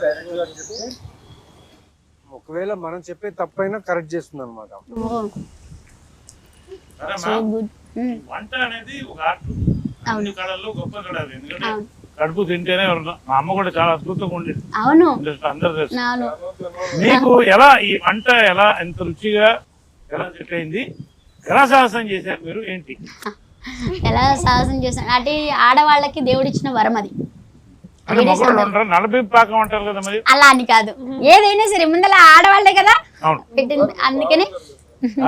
చెప్తే ఒకవేళ మనం చెప్పే తప్పైనా కరెక్ట్ చేస్తుంది అనమాట గుడ్ వంట అనేది ఒక ఆర్ట్ అన్ని కళల్లో గొప్ప కళ అది. ఎందుకంటే. కడుపు తింటేనే మా అమ్మ కూడా చాలా అద్భుతంగా ఉండేది అవును. అందరూ తెలుసు. ఎలా ఈ వంట ఎలా ఎంత రుచిగా ఎలా సెట్ అయింది? ఎలా సాహసం చేశారు మీరు? ఏంటి? ఎలా సాహసం చేశాను? అంటే ఆడవాళ్ళకి దేవుడు ఇచ్చిన వరం అది. అలా అని కాదు. ఏదైనా సరే ముందర ఆడవాళ్ళే కదా. అందుకనే.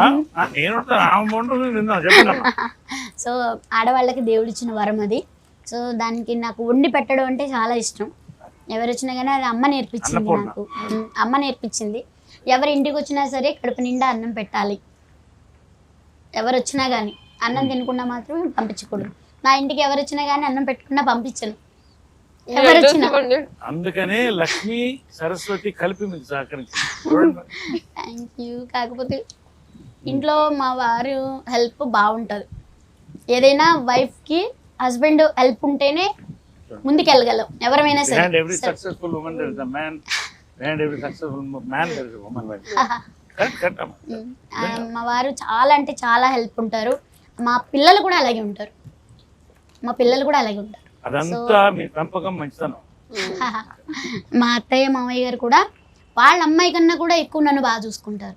సో ఆడవాళ్ళకి దేవుడు ఇచ్చిన వరం అది. సో దానికి నాకు వండి పెట్టడం అంటే చాలా ఇష్టం. ఎవరు వచ్చినా కానీ అది అమ్మ నేర్పించింది. నాకు. అమ్మ నేర్పించింది. ఎవరి ఇంటికి వచ్చినా సరే కడుపు నిండా అన్నం పెట్టాలి. ఎవరు వచ్చినా కానీ అన్నం తినకుండా మాత్రం పంపించకూడదు. నా ఇంటికి ఎవరు వచ్చినా కానీ అన్నం పెట్టకుండా పంపించను. అందుకనే లక్ష్మి సరస్వతి కలిపి మీకు సహకరించింది మరి. థ్యాంక్ యూ కాకపోతే ఇంట్లో మా వారు హెల్ప్ బాగుంటుంది. ఏదైనా వైఫ్కి హస్బెండ్ హెల్ప్ ఉంటేనే ముందుకెళ్ళగలం. ఎవరమైనా సరే. ఆ, మా వారు చాలా అంటే చాలా హెల్ప్ ఉంటారు. మా పిల్లలు కూడా అలాగే ఉంటారు. మా పిల్లలు కూడా అలాగే ఉంటారు. అదంతా మీ పెంపకం మంచితనం. మా అత్తయ్య మామయ్య గారు కూడా వాళ్ళ అమ్మాయి కన్నా కూడా ఎక్కువ నన్ను బాగా చూసుకుంటారు.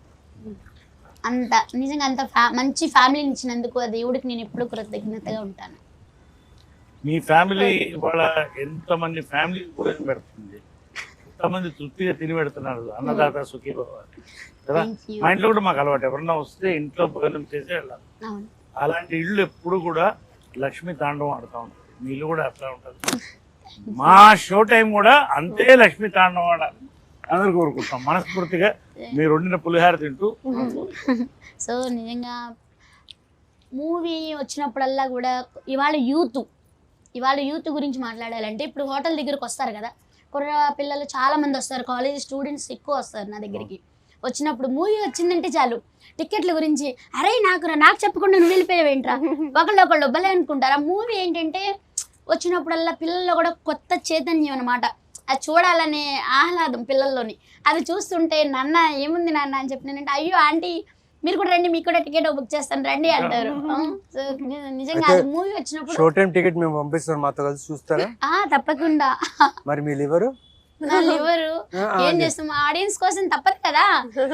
అంత నిజంగా అంత మంచి ఫ్యామిలీని ఇచ్చినందుకు ఆ దేవుడికి నేను ఎప్పుడూ కృతజ్ఞతగా ఉంటాను. మీ ఫ్యామిలీ వాళ్ళ ఎంతమంది ఫ్యామిలీ భోజనం పెడుతుంది ఎంతమంది తృప్తిగా తిని పెడుతున్నారు అన్నదాత సుఖీ భవ కదా? Thank you. మా ఇంట్లో కూడా మాకు అలవాటు. ఎవరన్నా వస్తే ఇంట్లో భోజనం చేసి వెళ్ళాలి. అలాంటి ఇళ్ళు ఎప్పుడు కూడా లక్ష్మీ తాండవం ఆడుతూ ఉంటుంది మీ కూడా అట్లా ఉంటుంది మా షో టైం కూడా అంతే లక్ష్మీ తాండవం ఆడాలి అందరు కోరుకుంటాం. మనస్ఫూర్తిగా మీరు వండిన పులిహార తింటూ సో నిజంగా మూవీ వచ్చినప్పుడల్లా కూడా ఇవాళ యూత్ ఇవాళ యూత్ గురించి మాట్లాడాలంటే ఇప్పుడు హోటల్ దగ్గరకు వస్తారు కదా. కుర్ర పిల్లలు చాలా మంది వస్తారు. కాలేజ్ స్టూడెంట్స్ ఎక్కువ వస్తారు నా దగ్గరికి. వచ్చినప్పుడు మూవీ వచ్చిందంటే చాలు. టికెట్ల గురించి అరే నాకు నాకు చెప్పకుండా నువ్వు వెళ్ళిపోయావేంట్రా? ఒకళ్ళు ఒకళ్ళు భలే అనుకుంటారు. ఆ మూవీ ఏంటంటే వచ్చినప్పుడల్లా పిల్లల్లో కూడా కొత్త చైతన్యం అనమాట అది చూడాలనే ఆహ్లాదం పిల్లల్లోని. అది చూస్తుంటే నాన్న ఏముంది నాన్న? అని చెప్పినానంటే అయ్యో ఆంటీ మీరు కూడా రండి మీకు కూడా టికెట్ బుక్ చేస్తాను రండి అంటారు. నిజంగా అది మూవీ వచ్చినప్పుడు షో టైం టికెట్ మేము పంపిస్తాం మాతో కలిసి చూస్తారా? ఆ తప్పకుండా. మరి మీ లివరు? నా లివరు. ఏం చేస్తాం? ఆడియన్స్ కోసం తప్పదు కదా.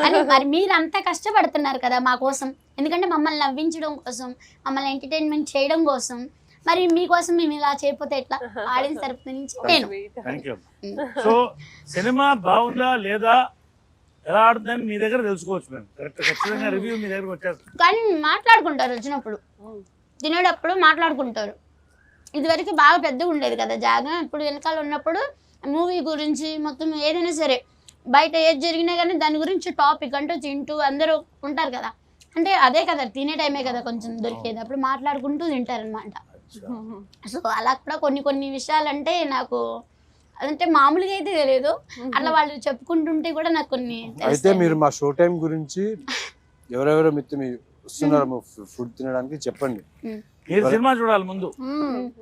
అని మరి మీరు అంత కష్టపడుతున్నారు కదా మా కోసం. ఎందుకంటే మమ్మల్ని నవ్వించడం కోసం మమ్మల్ని ఎంటర్టైన్మెంట్ చేయడం కోసం మరి మీకోసం మేము ఇలా చేయకపోతే ఎట్లా? ఆడియన్స్ తరపు నుంచి నేను. సో సినిమా బాగుందా లేదా? ఎలా ఆడుతుందని మీ దగ్గర తెలుసుకోవచ్చు మేము. కరెక్ట్ ఖచ్చితంగా రివ్యూ మీ దగ్గరకు వచ్చేస్తుంది. కానీ మాట్లాడుకుంటారు వచ్చినప్పుడు. తినేటప్పుడు మాట్లాడుకుంటారు. ఇదివరకు బాగా పెద్దగా ఉండేది కదా జాగా. ఇప్పుడు వెనకాల ఉన్నప్పుడు మూవీ గురించి మొత్తం ఏదైనా సరే బయట ఏది జరిగినా కానీ దాని గురించి టాపిక్ అంటూ తింటూ అందరూ ఉంటారు కదా. అంటే అదే కదా తినే టైమే కదా కొంచెం దొరికేది. అప్పుడు మాట్లాడుకుంటూ తింటారనమాట సో అలా కూడా కొన్ని కొన్ని విషయాలు అంటే నాకు అంటే మామూలుగా అయితే తెలియదు. అట్లా వాళ్ళు చెప్పుకుంటుంటే కూడా నాకు కొన్ని అయితే. మీరు మా షో టైం గురించి ఎవరెవరో మిత్తి మీ వస్తున్నారో ఫుడ్ తినడానికి చెప్పండి. మీరు సినిమా చూడాలి ముందు.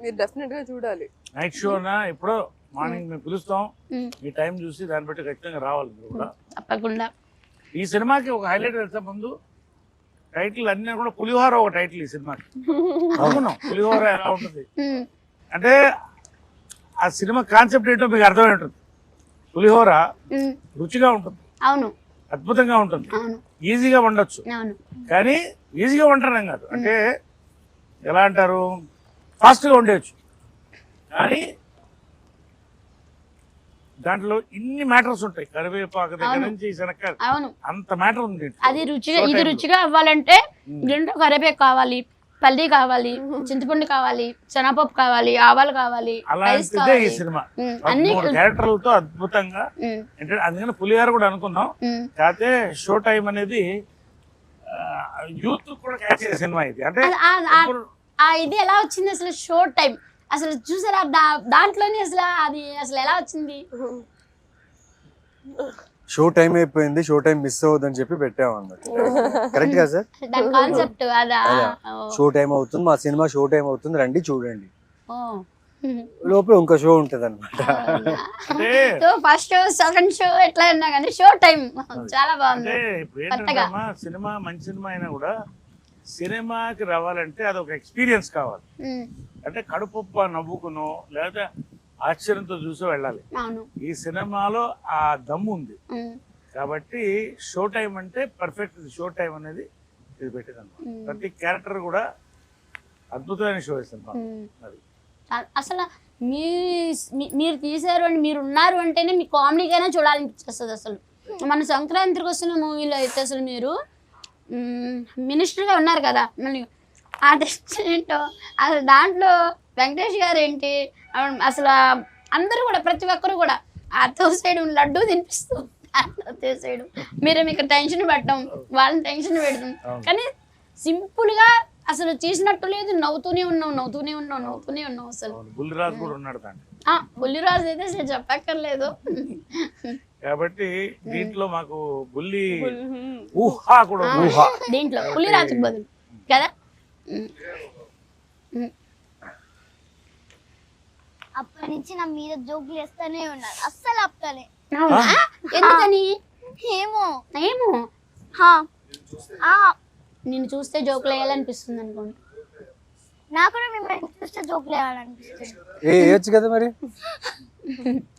మీరు డెఫినెట్గా చూడాలి. నైట్ షోనా ఎప్పుడో మార్నింగ్ మేము. పిలుస్తాం. మీ టైం చూసి దాన్ని బట్టి ఖచ్చితంగా రావాలి మీరు కూడా. తప్పకుండా. ఈ సినిమాకి ఒక హైలైట్ వెళ్తే ముందు? టైటిల్ అన్నీ కూడా పులిహోర ఒక టైటిల్ ఈ సినిమాకి. అవును పులిహోర ఎలా ఉంటుంది. అంటే ఆ సినిమా కాన్సెప్ట్ ఏంటో మీకు అర్థమై ఉంటుంది. పులిహోర. రుచిగా ఉంటుంది. అవును. అద్భుతంగా ఉంటుంది. ఈజీగా వండొచ్చు. కానీ ఈజీగా వండడం కాదు. అంటే ఎలా అంటారు? ఫాస్ట్గా వండేయచ్చు. కానీ దాంట్లో ఇన్ని మ్యాటర్స్ ఉంటాయి. కరివేపాకు దగ్గర అవును. నుంచి శనక్కాయ అవును. అంత మ్యాటర్ ఉంది. అది రుచిగా ఇది. రుచిగా అవ్వాలంటే దీంట్లో కరివేపాకు కావాలి పల్లి కావాలి చింతపండు కావాలి శనగపప్పు కావాలి ఆవాలు కావాలి అలాంటిదే ఈ సినిమా. అన్ని క్యారెక్టర్లతో అద్భుతంగా అంటే అందుకని పులిహార కూడా అనుకున్నాం. కాకపోతే షో టైం అనేది యూత్ కూడా క్యాచ్ సినిమా ఇది. అంటే ఇది ఎలా వచ్చింది అసలు షోర్ట్ టైం? అసలు చూసారా? దా దాంట్లోనే అసలు అది అసలు ఎలా వచ్చింది? షో టైం అయిపోయింది షో టైం మిస్ అవ్వద్దని చెప్పి పెట్టాము అన్నమాట. కరెక్ట్ కదా సార్? దాని కాన్సెప్ట్ అదా? షో టైం అవుతుంది మా సినిమా షో టైం అవుతుంది రండి చూడండి. లోపల ఇంకో షో ఉంటది అనమాట so first show second show ఎట్లా అయినా కానీ షో టైం. చాలా బాగుంది. సినిమా మంచి సినిమా అయినా కూడా సినిమాకి రావాలంటే అది ఒక ఎక్స్పీరియన్స్ కావాలి. అంటే కడుపుప్ప నవ్వుకునో లేదా ఆశ్చర్యంతో చూసో వెళ్ళాలి. ఈ సినిమాలో ఆ దమ్ము ఉంది. కాబట్టి షో టైం అంటే పర్ఫెక్ట్ షో టైం అనేది ఇది పెట్టిందన్నమాట. ప్రతి క్యారెక్టర్ కూడా అద్భుతమైన షో ఉమ్. అది. అసలు మీ మీరు తీశారు అని మీరు ఉన్నారు అంటేనే మీ కామెడీకైనా చూడాలనిపిస్తుంది అసలు. మన సంక్రాంతికి వస్తున్న మూవీలో అయితే అసలు మీరు మినిస్టర్గా ఉన్నారు కదా. మళ్ళీ ఆ టెస్ట్ ఏంటో అసలు దాంట్లో వెంకటేష్ గారు ఏంటి? ఆ- అసలు అందరూ కూడా ప్రతి ఒక్కరు కూడా అతో సైడ్ లడ్డు తినిపిస్తూ అతో సైడ్. మీరు మీకు టెన్షన్ పెట్టడం వాళ్ళని టెన్షన్ పెడతాం. కానీ సింపుల్గా అసలు చేసినట్టు లేదు. నవ్వుతూనే ఉన్నావు నవ్వుతూనే ఉన్నావు నవ్వుతూనే ఉన్నావు అసలు. బుల్లిరాజు కూడా ఉన్నాడు ఆ, బుల్లిరాజు అయితే అసలు చెప్పక్కర్లేదు. కాబట్టి దీంట్లో మాకు బుల్లి ఊహా కూడా. ఊహ. దీంట్లో పులిరాజుకు బదులు. కదా. అప్పటి నుంచి నా మీద జోకులు వేస్తూనే ఉన్నారు అస్సలు ఆపుతానే అవునా? ఎందుకని? ఏమో. ఏమో? హా. ఆ, నిన్ను చూస్తే జోకులు వేయాలనిపిస్తుంది అనుకోండి. నాకు కూడా మిమ్మల్ని చూస్తే జోకులు వేయాలనిపిస్తుంది. వేయచ్చు కదా మరి?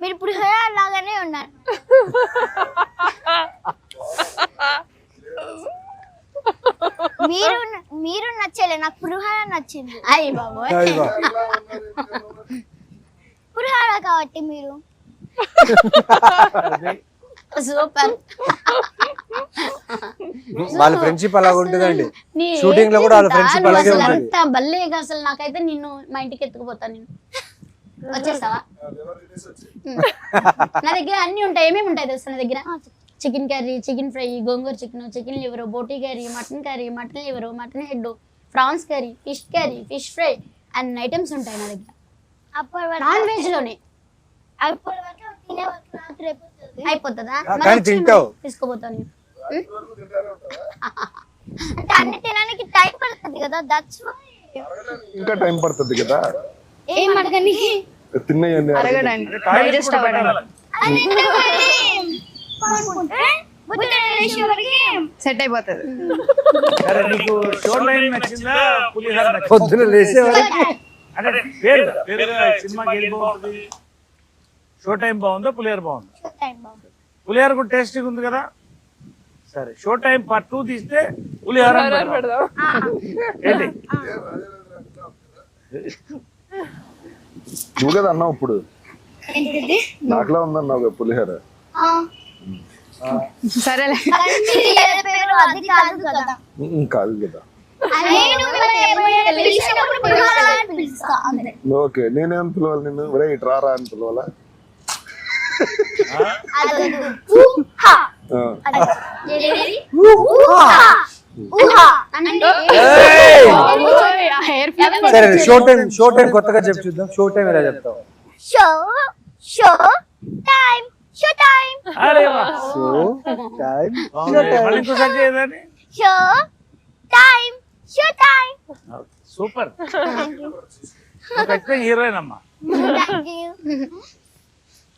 మీరు ఇప్పుడు హేరా లాగానే ఉన్నారు. మీరు మీరు నచ్చలే నాకు పులిహోర నచ్చింది. అయ్యి బాబోయ్. అయ్యో. పులిహోర కాబట్టి మీరు. సూపర్. వాళ్ళ ఫ్రెండ్షిప్ అలాగ ఉంటుందండి. షూటింగ్లో కూడా వాళ్ళ ఫ్రెండ్షిప్ అలాగే అసలు ఉంటుంది. అంత బల్లేగా అసలు నాకైతే నిన్ను మా ఇంటికి ఎత్తుకుపోతాను నేను. వచ్చేస్తావా. నా దగ్గర అన్ని ఉంటాయి. ఏమేమి ఉంటాయి తెలుసా నా దగ్గర? Chicken curry chicken fry gongura chicken chicken liver boti curry mutton curry mutton liver mutton head prawns curry fish curry fish fry అన్ని ఐటమ్స్ ఉంటాయి నా దగ్గర. అప్పటి నాన్ వెజ్లోనే అయిపోతుంది. తీసుకోపోతాను. అంటే అన్ని తినడానికి టైం పడుతుంది కదా దట్స్ ఇంకా టైం పడుతుంది కదా? ఏం అరగడానికి అంటే టాయిలెట్ డైజెస్ట్. సెట్ అయిపోతుంది. పొద్దున లేసే వరకు. అంటే పేరు పేరుగా సినిమాకి ఏది బాగుంటుంది? షో టైం బాగుందా? పులిహార బాగుందా? పులిహార కూడా టేస్టీగా ఉంది కదా? సరే షో టైం పార్ట్ టూ తీస్తే పులిహార. ఏంటి? నువ్వు కదా అన్నావు ఇప్పుడు. నాకులా ఉందన్నావు కదా పులిహోర. సరేలే. పేరు అది కాదు కదా. ఓకే నేనేం పిలవాలి నిన్ను? ఇటు రారా అని పిలవాలా. సరే షో టైం షో టైం కొత్తగా చెప్పు చూద్దాం. షో టైం ఎలా చెప్తావు? Show show time show time. అరే వా. షో టైం బాగుంది. మళ్ళీ ఇంకోసారి చేయదని show time show time. Super. ఖచ్చితంగా హీరోయిన్ అమ్మా.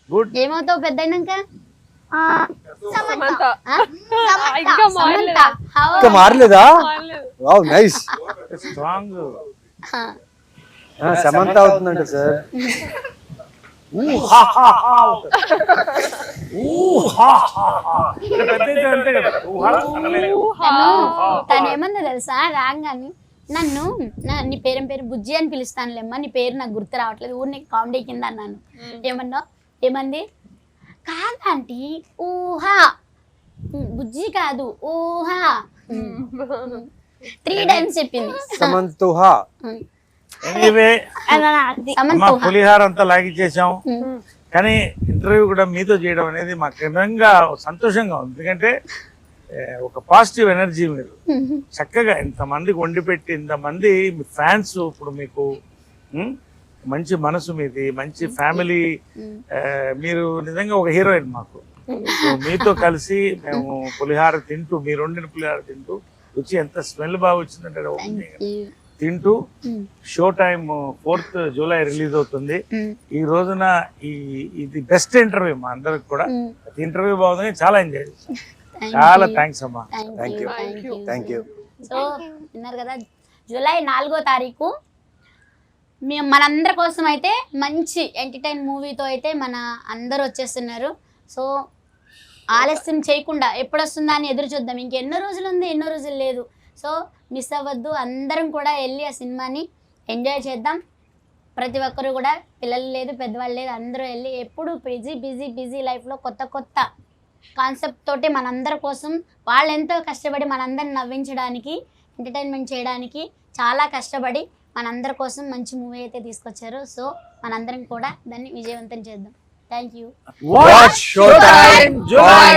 గుడ్. ఏమవుతావు పెద్ద అయినాక? ఇంకా సమంత. How- ఇంకా మారలేదా? వావ్ నైస్ స్ట్రాంగ్ సమంత అవుతుందంట సార్. అంతే కదా. ఊహా అనలేదు. తను తను ఏమన్నా తెలుసా? రాగానే నన్ను నా- నీ పేరు పేరు బుజ్జి అని పిలుస్తానులేమ్మా. నీ పేరు నాకు గుర్తు రావట్లేదు. ఊరిని కామెడీ కింద అన్నాను. ఏమన్నా ఏమంది? కాదంటీ ఊహా. బుజ్జి కాదు ఊహా. త్రీ టైమ్స్ చెప్పింది. సమంత ఊహా ఉమ్. ఎనీవే సమంత అమ్మ ఊహ పులిహార అంతా లాగిచ్చేసాం ఉమ్. కానీ ఇంటర్వ్యూ కూడా మీతో చేయడం అనేది మాకు నిజంగా సంతోషంగా ఉంది. ఎందుకంటే ఒక పాజిటివ్ ఎనర్జీ మీరు. చక్కగా ఇంతమందికి వండి పెట్టి ఇంతమంది మీ ఫ్యాన్స్ ఇప్పుడు మీకు మంచి మనసు మీది మంచి ఫ్యామిలీ మీరు నిజంగా ఒక హీరోయిన్ మాకు. మీతో కలిసి మేము పులిహార తింటూ మీరు వండిన పులిహార తింటూ రుచి ఎంత స్మెల్ బాగా వచ్చిందంటే. తింటూ మ్మ్. Show time fourth July release అవుతుంది. మ్మ్. ఈ రోజున ఈ ఇది బెస్ట్ ఇంటర్వ్యూ మా అందరికి కూడా. ఇంటర్వ్యూ బాగుంది చాలా ఎంజాయ్ చేశాం. చాలా. థ్యాంక్స్ అమ్మా. Thank you. Thank you so విన్నారు కదా జూలై నాలుగో తారీఖు మేము మనందరి కోసం అయితే మంచి ఎంటర్టైన్ మూవీతో అయితే మన అందరూ వచ్చేస్తున్నారు. సో ఆలస్యం చేయకుండా ఎప్పుడు వస్తుందా అని ఎదురు చూద్దాం. ఇంకెన్నో రోజులు ఉంది ఎన్నో రోజులు లేదు. సో మిస్ అవ్వద్దు. అందరం కూడా వెళ్ళి ఆ సినిమాని ఎంజాయ్ చేద్దాం. ప్రతి ఒక్కరు కూడా పిల్లలు లేదు పెద్దవాళ్ళు లేదు అందరూ వెళ్ళి ఎప్పుడు బిజీ బిజీ బిజీ లైఫ్లో కొత్త కొత్త కాన్సెప్ట్ తోటి మనందరి కోసం వాళ్ళు ఎంతో కష్టపడి మనందరిని నవ్వించడానికి ఎంటర్టైన్మెంట్ చేయడానికి చాలా కష్టపడి మనందరి కోసం మంచి మూవీ అయితే తీసుకొచ్చారు. సో మనందరం కూడా దాన్ని విజయవంతం చేద్దాం. Thank you July